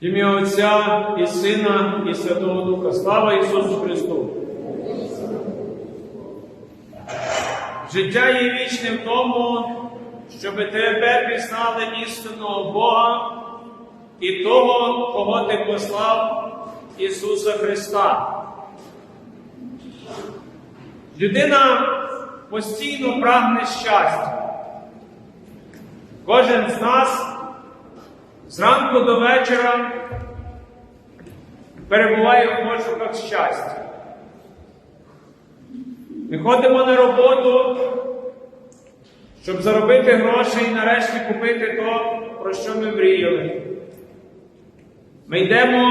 Ім'я Отця і Сина, і Святого Духа. Слава Ісусу Христу! Життя є вічним в тому, щоб тебе пізнали істинного Бога і того, кого ти послав Ісуса Христа. Людина постійно прагне щастя. Кожен з нас зранку до вечора перебуває в пошуках щастя. Ми ходимо на роботу, щоб заробити гроші і нарешті купити то, про що ми мріяли. Ми йдемо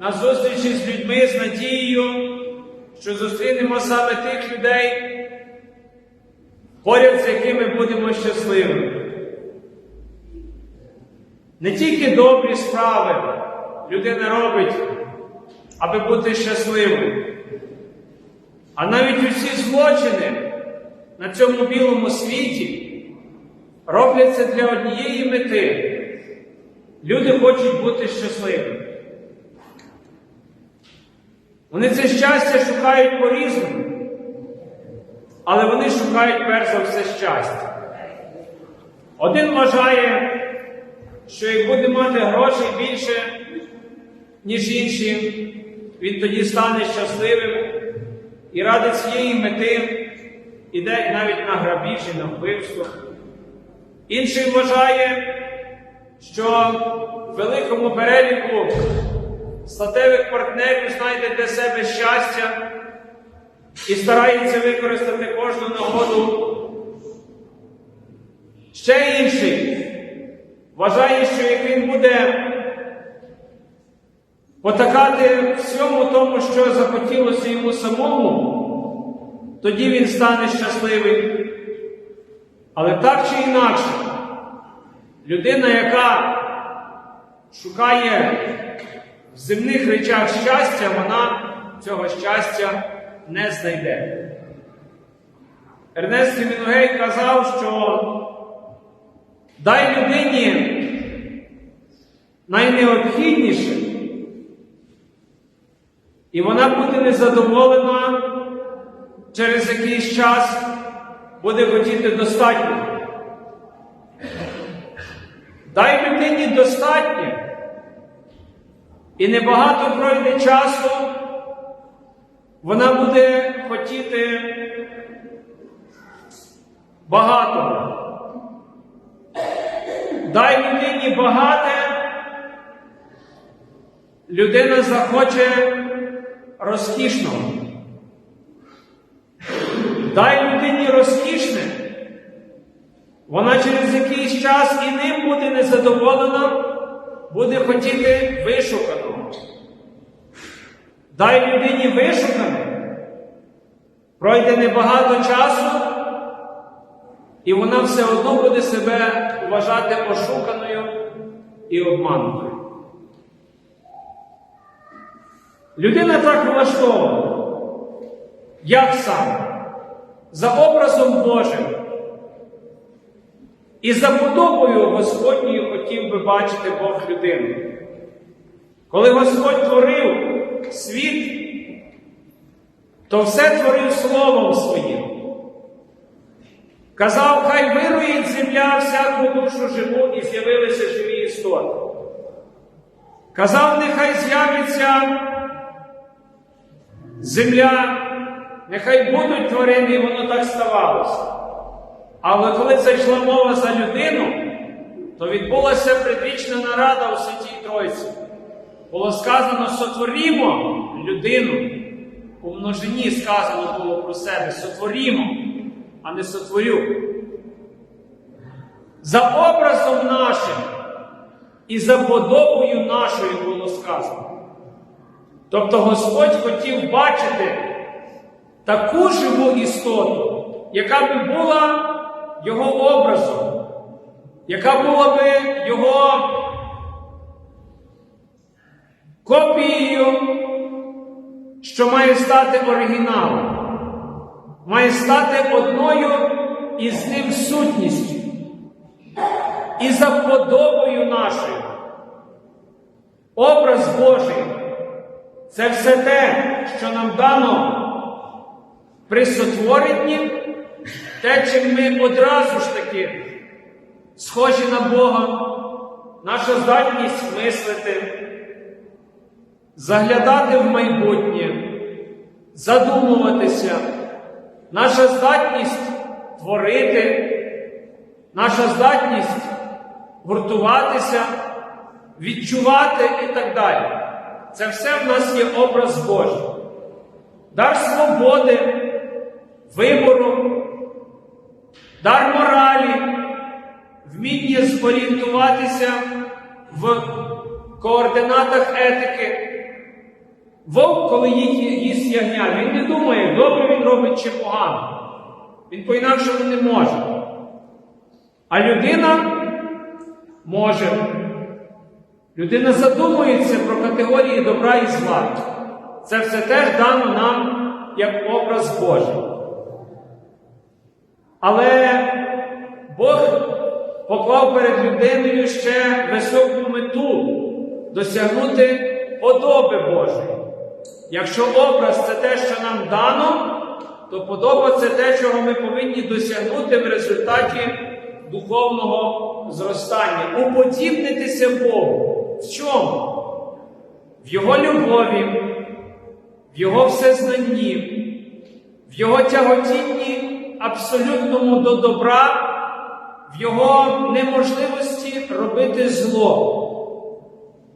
на зустрічі з людьми з надією, що зустрінемо саме тих людей, поряд з якими будемо щасливими. Не тільки добрі справи людина робить, аби бути щасливою, а навіть усі злочини на цьому білому світі робляться для однієї мети. Люди хочуть бути щасливими. Вони це щастя шукають по-різному, але вони шукають перш за все щастя. Один вважає, що як буде мати грошей більше, ніж інші, він тоді стане щасливим і ради цієї мети іде навіть на грабіж і на вбивство. Інший вважає, що в великому переліку статевих партнерів знайде для себе щастя і старається використати кожну нагоду. Ще інший вважає, що як він буде потакати всьому тому, що захотілося йому самому, тоді він стане щасливим. Але так чи інакше, людина, яка шукає в земних речах щастя, вона цього щастя не знайде. Ернест Хемінгуей казав, що дай людині найнеобхідніше, і вона буде незадоволена через якийсь час, буде хотіти достатньо. Дай людині достатньо, і небагато пройде часу, вона буде хотіти багато. Дай людині багате, людина захоче розкішного. Дай людині розкішне, вона через якийсь час і ним буде незадоволена, буде хотіти вишуканого. Дай людині вишукане, пройде небагато часу, і вона все одно буде себе вважати ошуканою і обманутою. Людина так влаштована, як сам, за образом Божим. І за подобою Господньою хотів би бачити Бог людину. Коли Господь творив світ, то все творив Словом Своїм. Казав, хай вирує земля всяку душу живу і з'явилися живі істоти. Казав, нехай з'явиться земля, нехай будуть тварини, і воно так ставалося. Але коли зайшла мова за людину, то відбулася предвічна нарада у Святій Тройці. Було сказано, сотворімо людину. У множині сказано було про себе сотворімо, а не сотворю. За образом нашим і за подобою нашою було сказано. Тобто Господь хотів бачити таку живу істоту, яка би була його образом, яка була би його копією, що має стати оригіналом, має стати одною із ним сутністю і за подобою нашою. Образ Божий це все те, що нам дано при сотворенні, те, чим ми одразу ж таки схожі на Бога, наша здатність мислити, заглядати в майбутнє, задумуватися, наша здатність творити, наша здатність гуртуватися, відчувати і так далі. Це все в нас є образ Божий. Дар свободи, вибору, дар моралі, вміння зорієнтуватися в координатах етики. Вовк, коли їсть, ягня, він не думає, добре він робить чи погано. Він по-інакшому не може. А людина може. Людина задумується про категорії добра і зла. Це все теж дано нам як образ Божий. Але Бог поклав перед людиною ще високу мету досягнути подоби Божої. Якщо образ це те, що нам дано, то подоба це те, чого ми повинні досягнути в результаті духовного зростання. Уподібнитися Богу. В чому? В Його любові, в Його всезнанні, в Його тяготінні абсолютному до добра, в Його неможливості робити зло.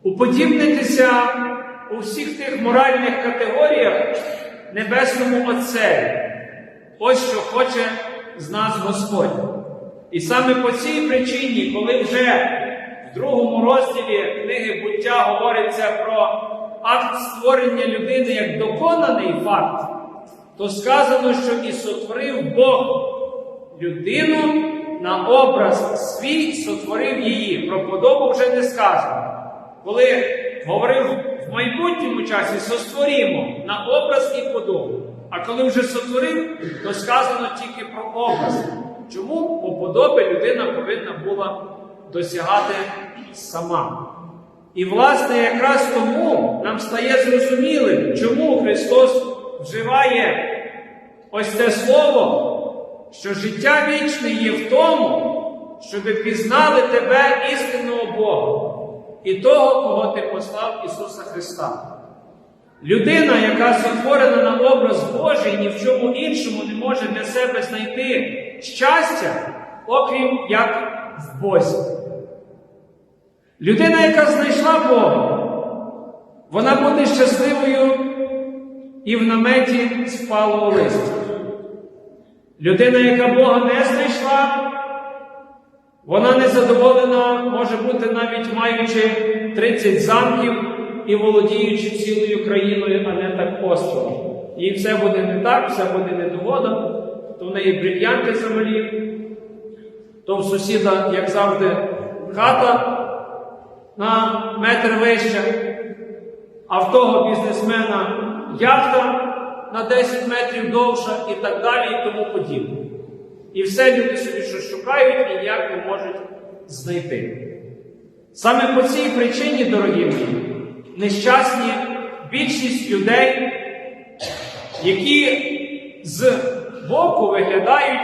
Уподібнитися у всіх тих моральних категоріях Небесному Отцеві. Ось що хоче з нас Господь. І саме по цій причині, коли вже в другому розділі книги буття говориться про акт створення людини як доконаний факт, то сказано, що і сотворив Бог людину на образ свій, сотворив її. Про подобу вже не сказано. Коли говорив в майбутньому часі, сотворімо на образ і подобу. А коли вже сотворив, то сказано тільки про образ. Чому по подобі людина повинна була досягати сама? І, власне, якраз тому нам стає зрозумілим, чому Христос вживає ось це слово, що життя вічне є в тому, щоб пізнали тебе істинного Бога і того, кого ти послав Ісуса Христа. Людина, яка сотворена на образ Божий, ні в чому іншому не може для себе знайти щастя, окрім як в Бозі. Людина, яка знайшла Бога, вона буде щасливою і в наметі спалого листя. Людина, яка Бога не знайшла, вона незадоволена може бути навіть маючи 30 замків і володіючи цілою країною, а не так островом. Їй все буде не так, все буде недогода, то в неї брильянти замалі, то в сусіда, як завжди, хата на метр вища, а в того бізнесмена яхта на 10 метрів довша і так далі, і тому подібне. І все люди собі що шукають і ніяк не можуть знайти. Саме по цій причині, дорогі мої, нещасні більшість людей, які з боку виглядають,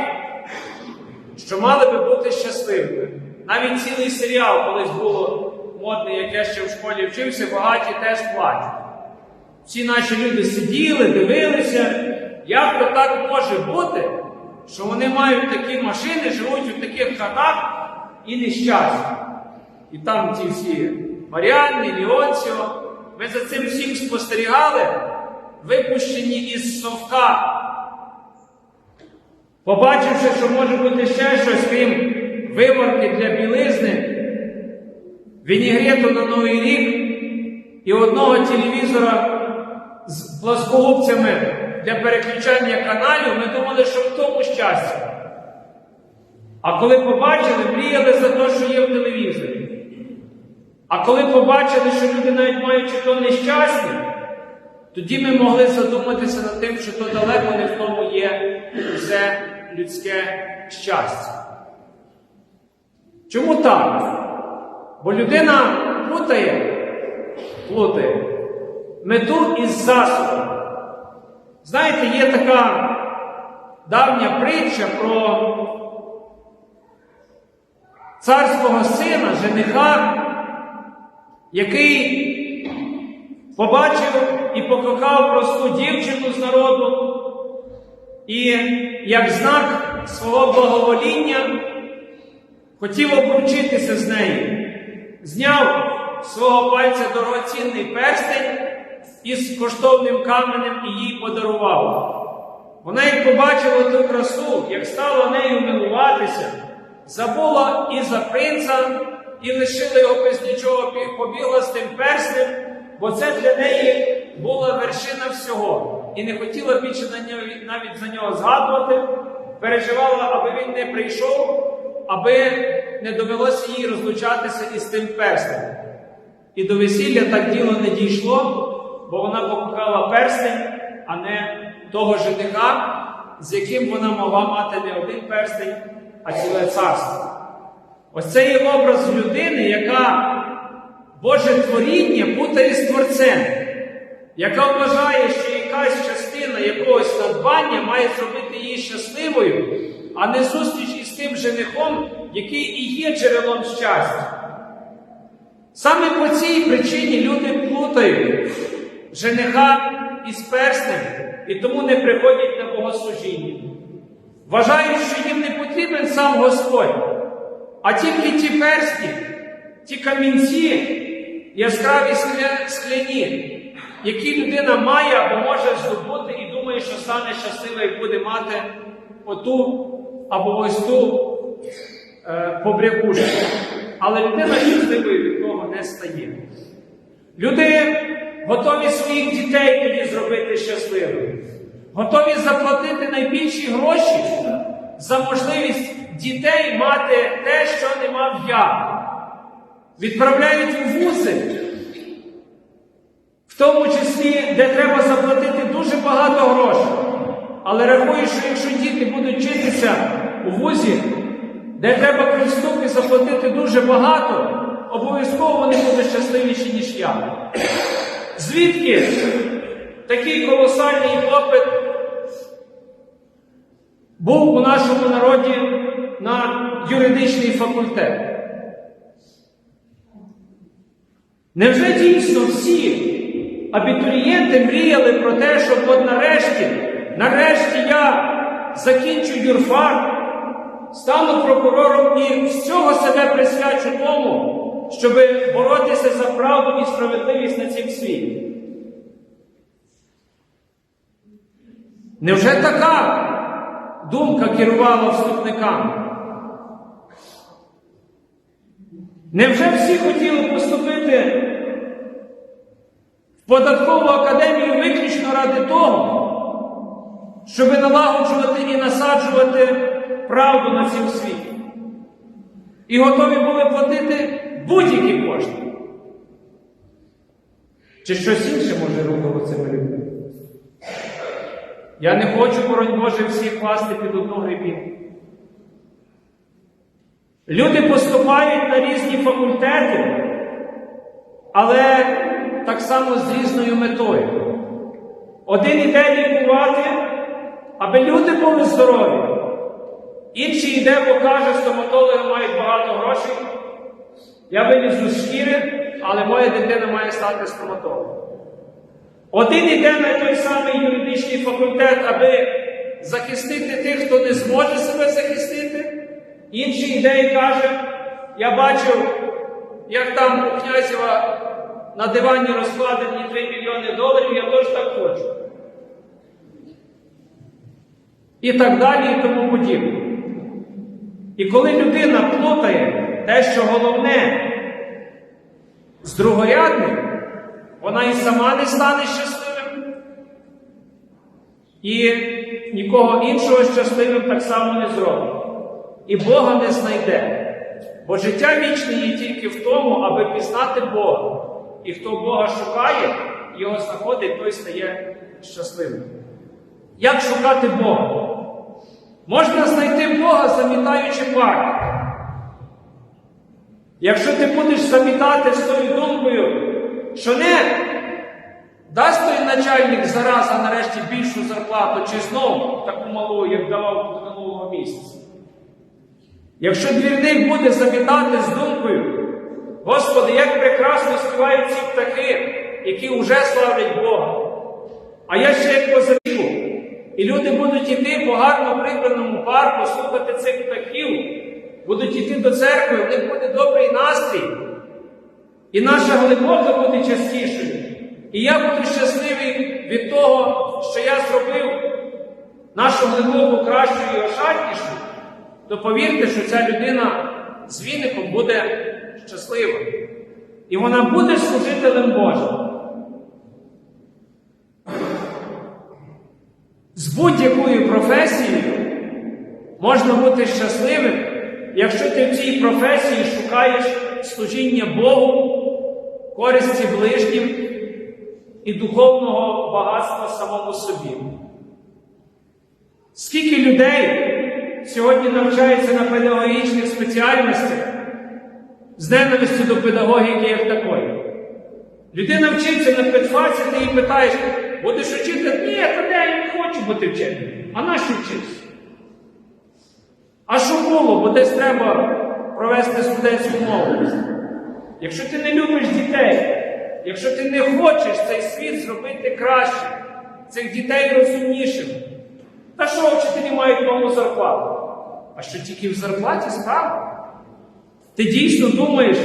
що мали би бути щасливими. Навіть цілий серіал колись було модний, як я ще в школі вчився, багаті теж платять. Всі наші люди сиділи, дивилися, як то так може бути, що вони мають такі машини, живуть у таких хатах і нещасні. І там ті всі Маріанни, Ліонціо, ми за цим всім спостерігали, випущені із совка. Побачивши, що може бути ще щось, крім виборки для білизни, вінігрету на Новий рік і одного телевізора з плоскогубцями для переключання каналів, ми думали, що в тому щастя. А коли побачили, мріяли за те, що є в телевізорі. А коли побачили, що люди навіть маючи то нещасні, тоді ми могли задуматися над тим, що то далеко не в тому є все людське щастя. Чому так? Бо людина путає плутає. Мету із засобом. Знаєте, є така давня притча про царського сина, жениха, який побачив і покохав просту дівчину з народу, і як знак свого благовоління хотів обручитися з нею, зняв свого пальця дорогоцінний перстень із коштовним каменем і їй подарував. Вона, як побачила ту красу, як стала нею милуватися, забула і за принца, і лишила його без нічого, побігла з тим перстем, бо це для неї була вершина всього. І не хотіла більше на нього, навіть за нього згадувати, переживала, аби він не прийшов, аби не довелося їй розлучатися із тим перстем. І до весілля так діло не дійшло, бо вона покохала перстень, а не того жениха, з яким вона могла мати не один перстень, а ціле царство. Ось це є образ людини, яка Боже творіння путає з Творцем, яка вважає, що якась частина якогось надбання має зробити її щасливою, а не зустріч із тим женихом, який і є джерелом щастя. Саме по цій причині люди плутають жениха із перстнем і тому не приходять на богослужіння. Вважають, що їм не потрібен сам Господь, а тільки ті персні, ті камінці, яскраві скляні, які людина має або може здобути і думає, що стане щаслива і буде мати оту або ось ту е, побрякушку. Але людина щасливою від того не стає. Люди готові своїх дітей тоді зробити щасливими, готові заплатити найбільші гроші за можливість дітей мати те, що не мав я. Відправляють у вузи, в тому числі, де треба заплатити дуже багато грошей. Але рахую, що якщо діти будуть вчитися у вузі, де треба при вступі заплатити дуже багато, обов'язково вони будуть щасливіші, ніж я. Звідки такий колосальний попит був у нашому народі на юридичний факультет? Невже дійсно всі абітурієнти мріяли про те, щоб от нарешті, нарешті я закінчу юрфак, стану прокурором і з цього себе присвячу тому, щоб боротися за правду і справедливість на цім світі? Невже така думка керувала вступниками? Невже всі хотіли поступити в податкову академію виключно ради того, щоб налагоджувати і насаджувати правду на цьому світі? І готові були платити будь-які кошти? Чи щось інше може рухало цими людьми? Я не хочу, боронь Боже, всіх класти під одну грибінку. Люди поступають на різні факультети, але так само з різною метою. Один іде лікувати, аби люди були здорові. Інший йде, бо каже, стоматологи мають багато грошей. Я вилізу з шкіри, але моя дитина має стати стоматологом. Один іде на той самий юридичний факультет, аби захистити тих, хто не зможе себе захистити. Інший йде і каже, я бачив, як там у князєва на дивані розкладені 3 мільйони доларів, я теж так хочу. І так далі, і тому подібне. І коли людина плутає те, що головне з другорядним, вона і сама не стане щасливим, і нікого іншого щасливим так само не зробить. І Бога не знайде. Бо життя вічне є тільки в тому, аби пізнати Бога. І хто Бога шукає, його знаходить, той стає щасливим. Як шукати Бога? Можна знайти Бога, замітаючи парк. Якщо ти будеш замітати з тою думкою, що не дасть той начальник зараза нарешті більшу зарплату, чи знову таку малу, як давав минулого місяця. Якщо двірник буде завітати з думкою, Господи, як прекрасно співають ці птахи, які вже славлять Бога. А я ще як позавіку. І люди будуть йти по гарно прибраному парку, слухати цих птахів, будуть йти до церкви, в них буде добрий настрій. І наша глибока буде частішою. І я буду щасливий від того, що я зробив нашу глибоку кращою і ошатнішою, то повірте, що ця людина з віником буде щаслива. І вона буде служителем Божим. З будь-якою професією можна бути щасливим, якщо ти в цій професії шукаєш служіння Богу, користі ближнім і духовного багатства самому собі. Скільки людей сьогодні навчається на педагогічних спеціальностях з ненавистю до педагогіки як такої? Людина вчиться на педфаці, ти її питаєш, будеш вчити? Ні, та де я не хочу бути вчителем. А нащо вчитися? А що було, бо десь треба провести студентську мову. Якщо ти не любиш дітей, якщо ти не хочеш цей світ зробити краще, цих дітей розумнішим, та що вчителі мають нову зарплату? А що тільки в зарплаті справа? Ти дійсно думаєш,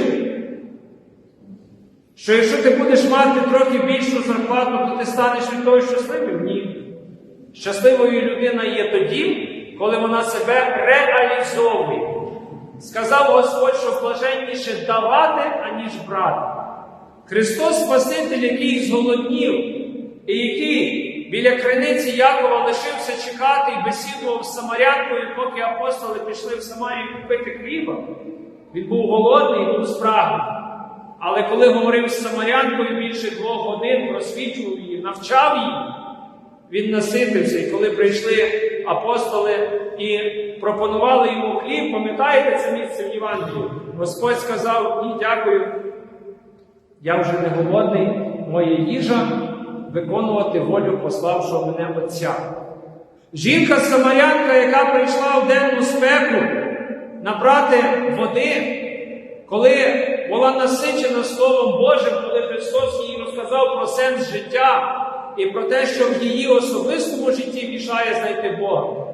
що якщо ти будеш мати трохи більшу зарплату, то ти станеш від того щасливим? Ні. Щасливою людина є тоді, коли вона себе реалізовує. Сказав Господь, що блаженніше давати, аніж брати. Христос Спаситель, який зголоднів, і який біля криниці Якова лишився чекати і бесідував з Самарянкою, поки апостоли пішли в Самарію купити хліба. Він був голодний і був спрагнений. Але коли говорив з Самарянкою більше двох годин, просвічував її, навчав її, він наситився. І коли прийшли апостоли і пропонували йому хліб, пам'ятаєте це місце в Євангелії? Господь сказав: Ні, дякую. Я вже не голодний, моя їжа виконувати волю пославшого мене Отця. Жінка Самарянка, яка прийшла в денну спеку набрати води, коли була насичена Словом Божим, коли Христос їй розказав про сенс життя і про те, що в її особистому житті мішає знайти Бога.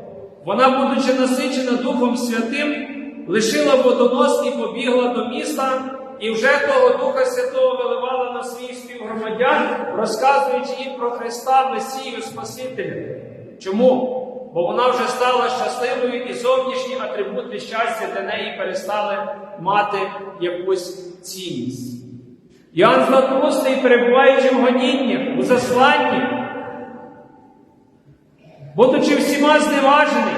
Вона, будучи насичена Духом Святим, лишила водонос і побігла до міста, і вже того Духа Святого виливала на свій співгромадян, розказуючи їм про Христа, Месію Спасителя. Чому? Бо вона вже стала щасливою і зовнішні атрибути щастя для неї перестали мати якусь цінність. Іоанн Златоустий, перебуваючи в гоніннях, у засланні, будучи всіма зневажений,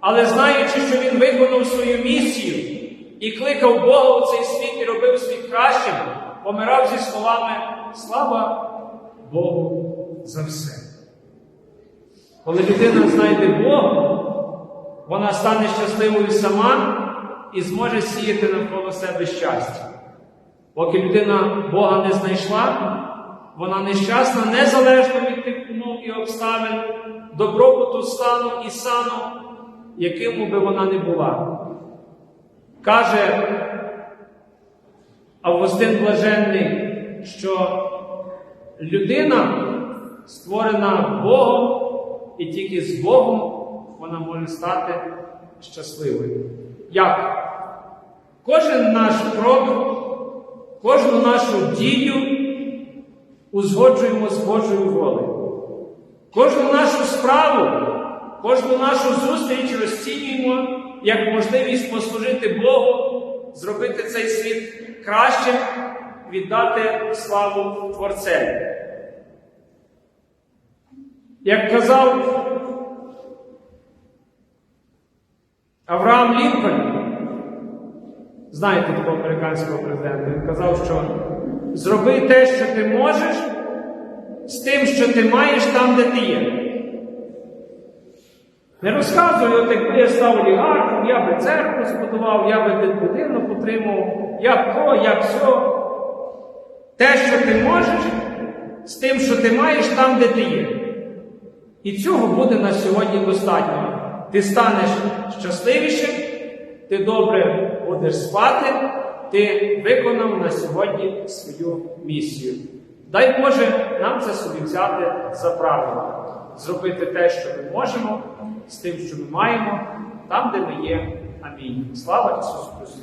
але знаючи, що він виконав свою місію і кликав Бога у цей світ і робив світ кращим, помирав зі словами Слава Богу за все. Коли людина знайде Бога, вона стане щасливою сама і зможе сіяти навколо себе щастя. Поки людина Бога не знайшла, вона нещасна незалежно від тих умов і обставин, добробуту стану і сану, яким би вона не була. Каже Августин Блаженний, що людина створена Богом, і тільки з Богом вона може стати щасливою. Як? Кожен наш крок, кожну нашу дію узгоджуємо з Божою волею. Кожну нашу справу, кожну нашу зустріч розцінюємо як можливість послужити Богу, зробити цей світ кращим, віддати славу Творцеві. Як казав Авраам Лінкольн, знаєте такого американського президента, він казав, що зроби те, що ти можеш, з тим, що ти маєш там, де ти є. Не розказуй, от якби я став олігархом, я би церкву збудував, я би будинок утримав, я б то, я б все. те, що ти можеш, з тим, що ти маєш там, де ти є. І цього буде на сьогодні достатньо. Ти станеш щасливішим, ти добре будеш спати, ти виконав на сьогодні свою місію. Дай Боже нам це собі взяти за правило, зробити те, що ми можемо, з тим, що ми маємо, там, де ми є. Амінь. Слава Ісусу Христу!